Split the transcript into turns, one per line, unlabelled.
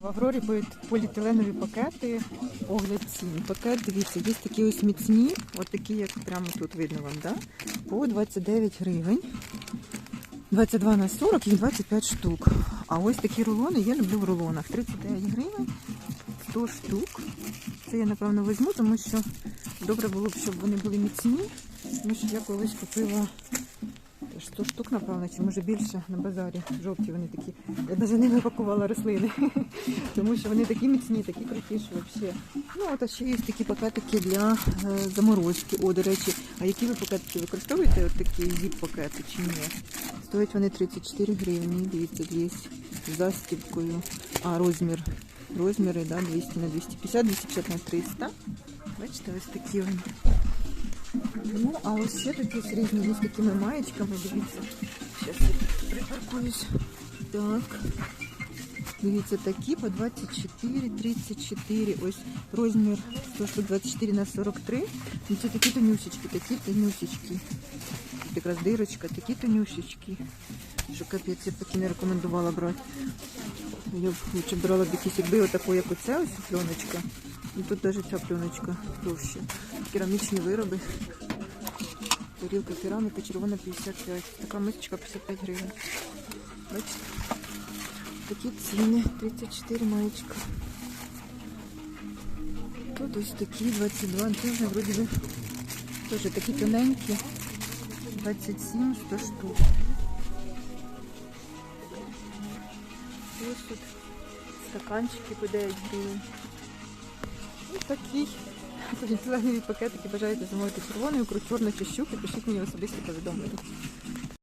В Аврорі полі- поліетиленові пакети, огляд. Пакет, дивіться, є такі ось міцні, от такі, як прямо тут видно вам, да? по 29 гривень. 22 на 40, їх 25 штук. А ось такі рулони я люблю в рулонах. 39 гривень, 100 штук. Це я, напевно, візьму, тому що добре було б, щоб вони були міцні. Тому що я колись купила 100 штук, напевно, чи може більше на базарі. Жовті вони такі. Я навіть не випакувала рослини, тому що вони такі міцні, такі круті, що взагалі. Ну, от ще є такі пакетики для е, заморозки. О, до речі, а які ви пакетики використовуєте? От такі зіп-пакети чи ні? Стоять вони 34 гривні, дивіться, є з застібкою. А розмір. Розміри, да, 200 на 250, 250 на 300. Бачите, ось такі вони. Ну, а ось ще тут є з такими маєчками, дивіться. Зараз припаркуюсь. Так. Дивіться, такі по 24, 34. Ось розмір 124 на 43. Ну, це такі тонюсечки, такі тонюсечки. Тут якраз дирочка, такі тонюсечки. Що капець, я б такі не рекомендувала брати. Я б лучше брала б якісь, якби отаку, як оця ось пленочка. І тут навіть ця пленочка товща. Керамічні вироби. Тарілка кераміка, червона 55. Така мисочка 55 гривень. Бачите? Такі ціни. 34 маєчка. Тут ось такі 22. Це вже вроді би теж такі тоненькі. 27, 100 штук. Ось тут стаканчики по 9 гривень. Такий поліетиленові пакетики бажаєте замовити червоний, укру чорну чи щуки, пишіть мені особисті повідомлення.